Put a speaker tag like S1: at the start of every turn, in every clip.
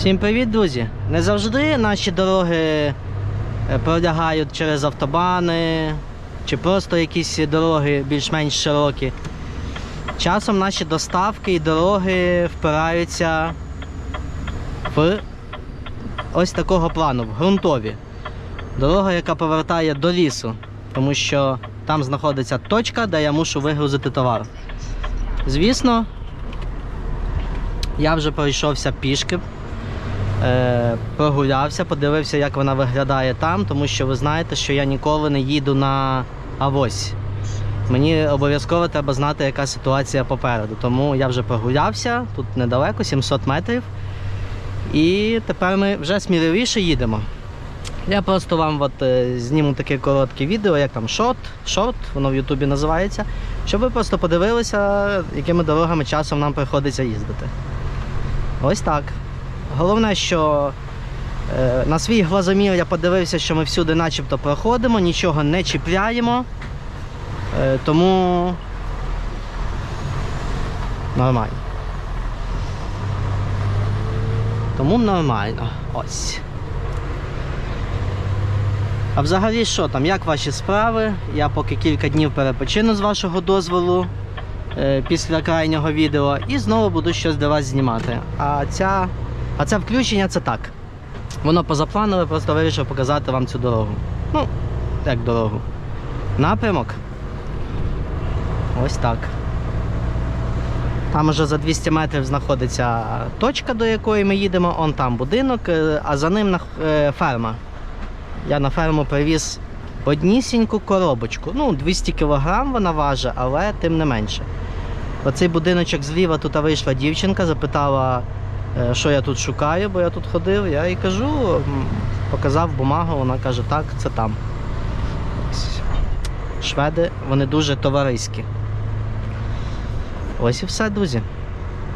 S1: Всім привіт, друзі! Не завжди наші дороги е, пролягають через автобани чи просто якісь дороги більш-менш широкі. Часом наші доставки і дороги впираються в ось такого плану, в ґрунтові. Дорога, яка повертає до лісу, тому що там знаходиться точка, де я мушу вигрузити товар. Звісно, я вже пройшовся пішки, прогулявся, подивився, як вона виглядає там, тому що ви знаєте, що я ніколи не їду на авось. Мені обов'язково треба знати, яка ситуація попереду. Тому я вже прогулявся, тут недалеко, 700 метрів. І тепер ми вже сміливіше їдемо. Я просто вам от, е, зніму таке коротке відео, як там шорт, шорт, воно в Ютубі називається, щоб ви просто подивилися, якими дорогами часом нам приходиться їздити. Ось так. Головне, що е, на свій глазомір я подивився, що ми всюди начебто проходимо, нічого не чіпляємо. Е, тому нормально. Тому нормально. Ось. А взагалі що там, як ваші справи? Я поки кілька днів перепочину з вашого дозволу е, після крайнього відео і знову буду щось для вас знімати. А ця, а це включення це так. Воно позапланове, просто вирішив показати вам цю дорогу. Ну, як дорогу. Напрямок. Ось так. Там уже за 200 метрів знаходиться точка, до якої ми їдемо, он там будинок, е, а за ним е, ферма. Я на ферму привіз однісіньку коробочку. Ну, 200 кг вона важить, але тим не менше. Оцей будиночок зліва тут вийшла дівчинка, запитала, що я тут шукаю, бо я тут ходив. Я їй кажу, показав бумагу, вона каже, так, це там. Шведи, вони дуже товариські. Ось і все, друзі.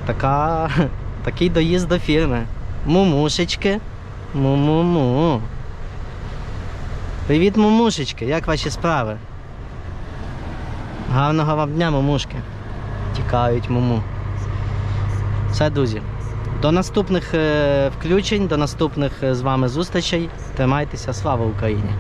S1: Така, такий доїзд до фірми. Мумушечки. Му-му-му. Привіт, мумушечки, як ваші справи? Гарного вам дня, мумушки. Тікають муму. Все, друзі. До наступних е, включень, до наступних е, з вами зустрічей. Тримайтеся, слава Україні!